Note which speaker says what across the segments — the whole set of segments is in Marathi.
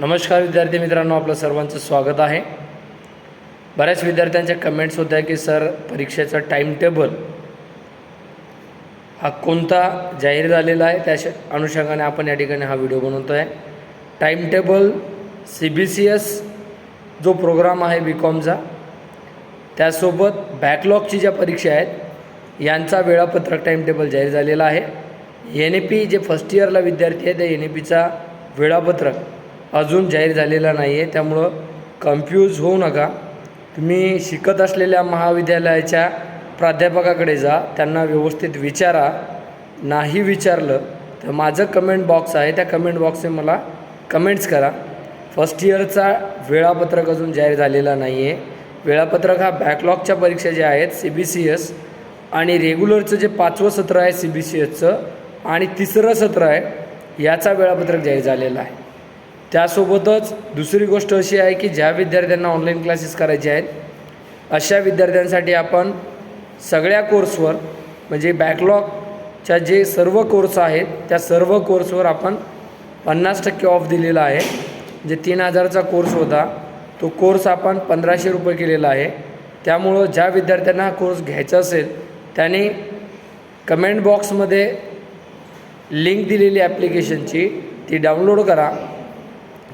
Speaker 1: नमस्कार विद्यार्थी मित्रांनो आपलं सर्वांचं स्वागत आहे. बऱ्याच विद्यार्थ्यांच्या कमेंट्स होत्या की सर परीक्षेचा टाईम टेबल हा कोणता जाहीर झालेला आहे? त्या श- अनुषंगाने आपण या ठिकाणी हा व्हिडिओ बनवतो आहे time table C B C S जो प्रोग्राम आहे बी कॉमचा त्यासोबत बॅकलॉगची ज्या परीक्षा आहेत यांचा वेळापत्रक टाईम टेबल जाहीर झालेला आहे. N A P J first इयरला विद्यार्थी आहे त्या एन ए पीचा वेळापत्रक अजून जाहीर झालेला नाही आहे त्यामुळं कन्फ्यूज होऊ नका. तुम्ही शिकत असलेल्या महाविद्यालयाच्या प्राध्यापकाकडे जा. त्यांना व्यवस्थित विचारा. नाही विचारलं तर माझं कमेंट बॉक्स आहे. त्या कमेंट बॉक्सने मला कमेंट्स करा. फर्स्ट इयरचा वेळापत्रक अजून जाहीर झालेला नाही आहे वेळापत्रक हा बॅकलॉगच्या परीक्षा ज्या आहेत सी बी सी एस आणि रेग्युलरचं जे पाचवं सत्र आहे सी बी सी एसचं आणि तिसरं सत्र आहे याचा वेळापत्रक जाहीर झालेला आहे. त्यासोबतच दुसरी गोष्ट अशी आहे की ज्या विद्यार्थ्यांना ऑनलाईन क्लासेस करायचे आहेत अशा विद्यार्थ्यांसाठी आपण सगळ्या कोर्सवर म्हणजे बॅकलॉगच्या जे सर्व कोर्स आहेत त्या सर्व कोर्सवर आपण पन्नास टक्के ऑफ दिलेला आहे. जे तीन हजारचा कोर्स होता तो कोर्स आपण पंधराशे रुपये केलेला आहे. त्यामुळं ज्या विद्यार्थ्यांना हा कोर्स घ्यायचा असेल त्याने कमेंट बॉक्समध्ये लिंक दिलेली ॲप्लिकेशनची ती डाउनलोड करा.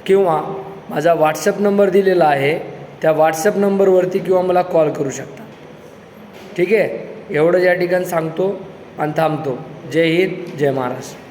Speaker 1: किंवा माझा व्हॉट्सअप नंबर दिलेला आहे त्या व्हॉट्सअप नंबरवरती किंवा मला कॉल करू शकता. ठीक आहे? एवढं या ठिकाणी सांगतो आणि थांबतो. जय हिंद जय महाराष्ट्र.